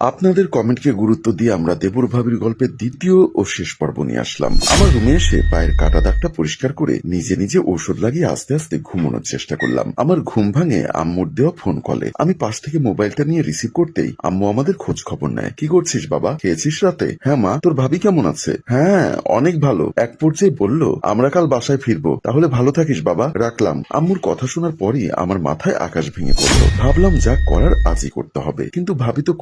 আপনাদের কমেন্টকে গুরুত্ব দিয়ে আমরা দেবর ভাবির গল্পের দ্বিতীয় ও শেষ পর্ব নিয়ে আসলাম। আমার রুমে এসে পায়ের কাটা দাগটা পরিষ্কার করে নিজে নিজে ঔষধ লাগিয়ে আস্তে আস্তে ঘুমানোর চেষ্টা করলাম। আমার ঘুম ভাঙে আম্মুর দেওয়া ফোন কলে আমি পাশ থেকে মোবাইলটা নিয়ে রিসিভ করতেই আম্মু আমাদের খোঁজ খবর নেয়। কি করছিস বাবা? খেয়েছিস রাতে? হ্যাঁ মা, তোর ভাবি কেমন আছে? হ্যাঁ অনেক ভালো। এক পর্যায়ে বলল, আমরা কাল বাসায় ফিরবো। তাহলে ভালো থাকিস বাবা, রাখলাম। আম্মুর কথা শোনার পরই আমার মাথায় আকাশ ভেঙে পড়ল। ভাবলাম যা করার আজই করতে হবে। কিন্তু ভাবি তো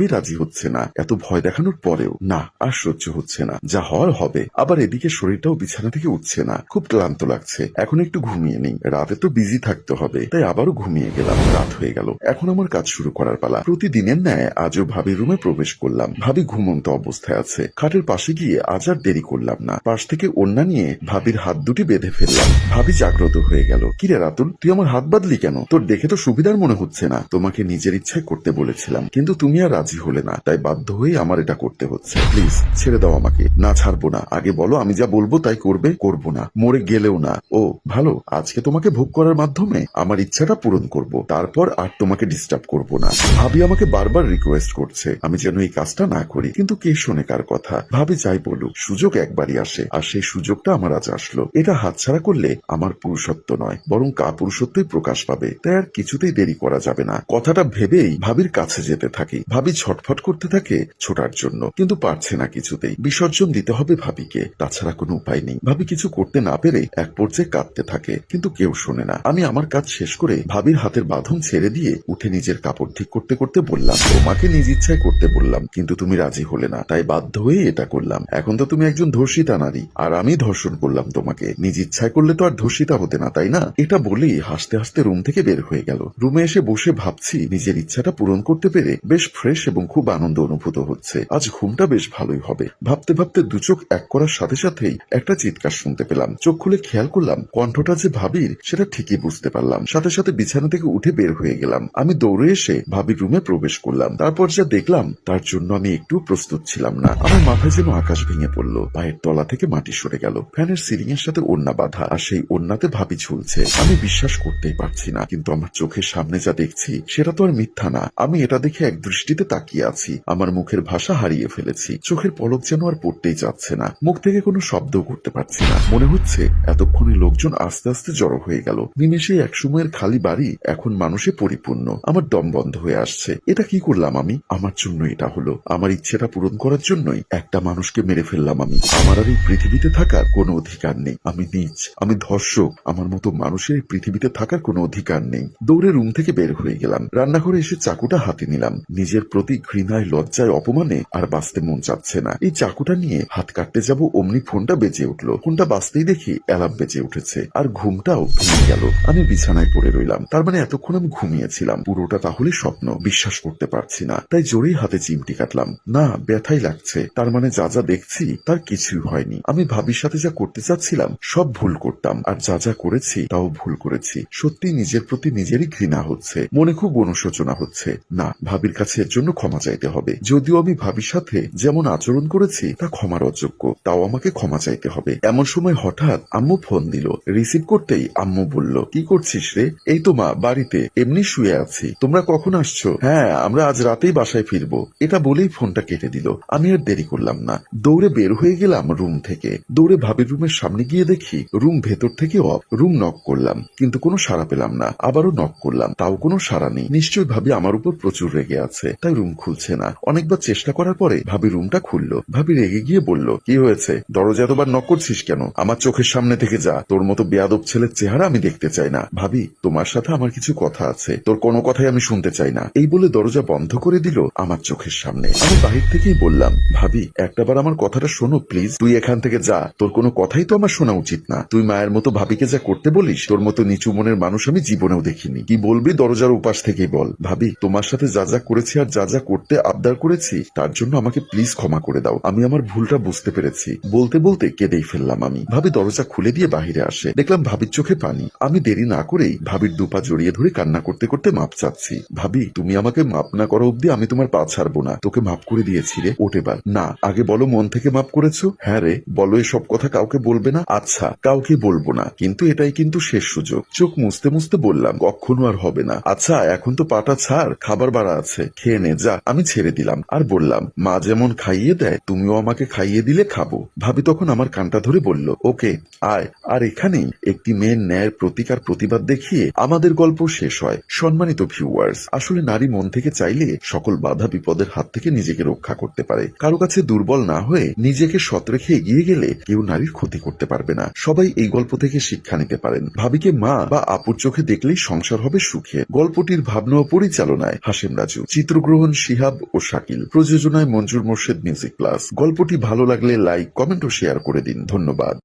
কোনোভাবেই রাজি হচ্ছে না? এত ভয় দেখানোর পরেও না, আর সহ্য হচ্ছে না। যা হওয়ার হবে। আবার এদিকে শরীরটাও বিছানা থেকে উঠছে না। খুব ক্লান্ত লাগছে। এখন একটু ঘুমিয়ে নেই। রাতে তো বিজি থাকতে হবে। তাই আবারও ঘুমিয়ে গেলাম। রাত হয়ে গেল। এখন আমার কাজ শুরু করার পালা। প্রতিদিনের ন্যায় আজও ভাবির রুমে প্রবেশ করলাম। ভাবি ঘুমন্ত অবস্থায় আছে। খাটের পাশে গিয়ে আজ আর দেরি করলাম না। পাশ থেকে অন্যা নিয়ে ভাবির হাত দুটি বেঁধে ফেললাম। ভাবি জাগ্রত হয়ে গেল। কিরে রাতুল, তুই আমার হাত বাঁধলি কেন? তোর দেখে তো সুবিধার মনে হচ্ছে না। তোমাকে নিজের ইচ্ছায় করতে বলেছিলাম। কিন্তু তুমি আর রাজি হলে না, তাই বাধ্য হয়ে আমার এটা করতে হচ্ছে। প্লিজ ছেড়ে দাও আমাকে। না, ছাড়বো না। আগে বলো, আমি যা বলব তাই করবে, করব না। মরে গেলেও না। ও, ভালো, আজকে তোমাকে ভোগ করার মাধ্যমে আমার ইচ্ছাটা পূরণ করব। তারপর আর তোমাকে ডিস্টার্ব করব না। ভাবি আমাকে বারবার রিকোয়েস্ট করছে, আমি যেন এই কাজটা না করি। কিন্তু কে শোনে কার কথা? ভাবি যাই বলুক, সুযোগ একবারই আসে। আর সেই সুযোগটা আমার আজ আসলো। এটা হাতছাড়া করলে আমার পুরুষত্ব নয়, বরং কা পুরুষত্বই প্রকাশ পাবে। তাই আর কিছুতেই দেরি করা যাবে না। কথাটা ভেবেই ভাবির কাছে যেতে থাকি। ভাবি ছটফট করতে থাকে ছোটার জন্য, কিন্তু পারছে না কিছুতেই। বিসর্জন দিতে হবে ভাবিকে, তাছাড়া কোনো উপায় নেই। ভাবি কিছু করতে না পেরে এক পর্যায়ে কাঁদতে থাকে, কিন্তু কেউ শোনে না। আমি আমার কাজ শেষ করে ভাবির হাতের বাঁধন ছেড়ে দিয়ে উঠে নিজের কাপড় ঠিক করতে করতে বললাম, তোমাকে নিজ ইচ্ছায় করতে বললাম, কিন্তু তুমি রাজি হলে না, তাই বাধ্য হয়ে এটা করলাম। এখন তো তুমি একজন ধর্ষিতা নারী, আর আমি ধর্ষণ করলাম তোমাকে। নিজ ইচ্ছায় করলে তো আর ধর্ষিতা হতে না, তাই না? এটা বলেই হাসতে হাসতে রুম থেকে বের হয়ে গেল। রুমে এসে বসে ভাবছি, নিজের ইচ্ছাটা পূরণ করতে পেরে বেশ ফ্রেশ এবং খুব আনন্দ অনুভূত হচ্ছে। আজ ঘুমটা বেশ ভালোই হবে। ভাবতে ভাবতে দু চোখ এক করার সাথে সাথেই একটা চিৎকার শুনতে পেলাম। চোখ খুলে খেয়াল করলাম, কণ্ঠটা যে ভাবির, সেটা ঠিকই বুঝতে পারলাম। সাথে সাথে বিছানা থেকে উঠে বের হয়ে গেলাম। আমি দৌড়ে এসে ভাবির রুমে প্রবেশ করলাম। তারপর যা দেখলাম, তার জন্য আমি একটু প্রস্তুত ছিলাম না। আমার মাথায় যেন আকাশ ভেঙে পড়ল। পায়ের তলা থেকে মাটি সরে গেল। ফ্যানের সিলিং এর সাথে ওন্না বাঁধা, আর সেই ওন্নাতে ভাবি ঝুলছে। আমি বিশ্বাস করতেই পারছি না, কিন্তু আমার চোখের সামনে যা দেখছি, সেটা তো আর মিথ্যা না। আমি এটা দেখে এক দৃষ্টিতে তাকিয়ে আছি। আমার মুখের ভাষা হারিয়ে ফেলেছি। চোখের পলক যেন আর পড়তেই যাচ্ছে না। মুখ থেকে কোনো শব্দ করতে পারছি না। মনে হচ্ছে এতক্ষণে লোকজন আস্তে আস্তে জড়ো হয়ে গেল। নিমেষে এক সময়ের খালি বাড়ি এখন মানুষে পরিপূর্ণ। আমার দম বন্ধ হয়ে আসছে। এটা কি করলাম আমি? আমার জন্য এটা হলো। আমার ইচ্ছেটা পূরণ করার জন্যই একটা মানুষকে মেরে ফেললাম আমি। আমার আর এই পৃথিবীতে থাকার কোনো অধিকার নেই। আমি নিচ আমি ধর্ষক। আমার মতো মানুষের এই পৃথিবীতে থাকার কোনো অধিকার নেই। দৌড়ে রুম থেকে বের হয়ে গেলাম। রান্নাঘরে এসে চাকুটা হাতে নিলাম। নিজের প্রতি ঘৃণায়, লজ্জায়, অপমানে আর বাঁচতে মন চাচ্ছে না। এই চাকুটা নিয়ে হাত কাটতে যাব, অমনি ফোনটা বেজে উঠল। ফোনটা বাঁচতেই দেখি অ্যালার্ম বেজে উঠেছে। আর ঘুমটাও ভেঙে গেল। আমি বিছানায় পড়ে রইলাম। তার মানে এতক্ষণ আমি ঘুমিয়েছিলাম। পুরোটা তাহলে স্বপ্ন। বিশ্বাস করতে পারছি না। তাই জোরেই হাতে চিমটি কাটলাম। না, ব্যথাই লাগছে। তার মানে যা যা দেখছি, তার কিছুই হয়নি। আমি ভাবির সাথে যা করতে চাচ্ছিলাম, সব ভুল করতাম। আর যা যা করেছি, তাও ভুল করেছি। সত্যি নিজের প্রতি নিজেরই ঘৃণা হচ্ছে। মনে খুব অনুশোচনা হচ্ছে। না, ভাবির কাছে এর জন্য ক্ষমা চাইতে হবে। যদিও আমি ভাবির সাথে যেমন আচরণ করেছি, তা ক্ষমার অযোগ্য। তাও আমাকে ক্ষমা চাইতে হবে। এমন সময় হঠাৎ আম্মু ফোন দিল। রিসিভ করতেই আম্মু বলল, কি করছিস রে? এই তো মা, বাড়িতে। এমনি শুয়ে আছি। তোমরা কখন আসছো? হ্যাঁ আমরা আজ রাতেই বাসায় ফিরবো। এটা বলেই ফোনটা কেটে দিল। আমি আর দেরি করলাম না। দৌড়ে বের হয়ে গেলাম রুম থেকে। দৌড়ে ভাবির রুমের সামনে গিয়ে দেখি রুম ভেতর থেকে অফ। রুম নক করলাম, কিন্তু কোনো সাড়া পেলাম না। আবারও নক করলাম। তাও কোনো সাড়া নেই। নিশ্চয়ই ভাবি আমার উপর প্রচুর রেগে আছে। তাই রুম খুলছে না। অনেকবার চেষ্টা করার পরে ভাবি রুমটা খুললো। ভাবি রেগে গিয়ে বলল, কি হয়েছে? দরজা এতবার নক করছিস কেন? আমার চোখের সামনে থেকে যা। তোর মতো বেয়াদব ছেলের চেহারা আমি দেখতে চাই না। ভাবি, তোমার সাথে আমার কিছু কথা আছে। তোর কোনো কথাই আমি শুনতে চাই না। এই বলে দরজা বন্ধ করে দিল আমার চোখের সামনে। আমি বাহির থেকেই বললাম, ভাবি, একটাবার আমার কথাটা শোনো প্লিজ তুই এখান থেকে যা। তোর কোনো কথাই তো আমার শোনা উচিত না। তুই মায়ের মতো ভাবিকে যা করতে বলিস, তোর মতো নিচু মনের মানুষ আমি জীবনেও দেখিনি। কি বলবি দরজার উপাস থেকেই বল। ভাবি, তোমার সাথে যা যা করেছি আর যা যা করতে আবদার করেছি, তার জন্য আমাকে প্লিজ ক্ষমা করে দাও। আমি আমার ভুলটা বুঝতে পেরেছি। বলতে বলতে কেঁদেই ফেললাম আমি। ভাবি দরজা খুলে দিয়ে বাহিরে আসে। দেখলাম ভাবির চোখে পানি। আমি দেরি না করেই ভাবির দুপা জড়িয়ে ধরে কান্না করতে করতে মাপ চাচ্ছি। ভাবি, তুমি আমাকে মাপ না করা অব্দি আমি তোমার পা ছাড়বো না। তোকে মাপ করে দিয়েছি রে, ওঠে বার না, আগে বলো মন থেকে মাপ করেছ? হ্যাঁ রে, বলো এসব কথা কাউকে বলবে না? আচ্ছা কাউকে বলব না। কিন্তু এটাই কিন্তু শেষ সুযোগ। চোখ মুছতে মুছতে বললাম, কখনো আর হবে না। আচ্ছা এখন তো পাটা ছাড়, খাবার বাড়া আছে। খেয়ে নে যা আমি ছেড়ে দিলাম। আর বললাম, মা যেমন খাইয়ে দেয়, তুমিও আমাকে খাইয়ে দিলে খাব। ভাবি তখন আমার কানটা ধরে বলল, ওকে, আয়। আর এখানেই একটি মেয়ের ন্যায়ের প্রতিকার প্রতিবাদ দেখিয়ে আমাদের গল্প শেষ হয়। সম্মানিত ভিউয়ার্স আসলে নারী মন থেকে চাইলে সকল বাধা বিপদের হাত থেকে নিজেকে রক্ষা করতে পারে। কারও কাছে দুর্বল না হয়ে নিজেকে সৎ রেখে এগিয়ে গেলে কেউ নারীর ক্ষতি করতে পারবে না। সবাই এই গল্প থেকে শিক্ষা নিতে পারেন। ভাবিকে মা বা আপুর চোখে দেখলেই সংসার হবে সুখে। গল্পটির ভাবনা ও পরিচালনায় হাসেম রাজু। চিত্রগ্রহণ শিহাব ও শাকিল। প্রযোজনায় মঞ্জুর মোর্শেদ মিউজিক প্লাস। গল্পটি ভালো লাগলে লাইক, কমেন্ট ও শেয়ার করে দিন। ধন্যবাদ।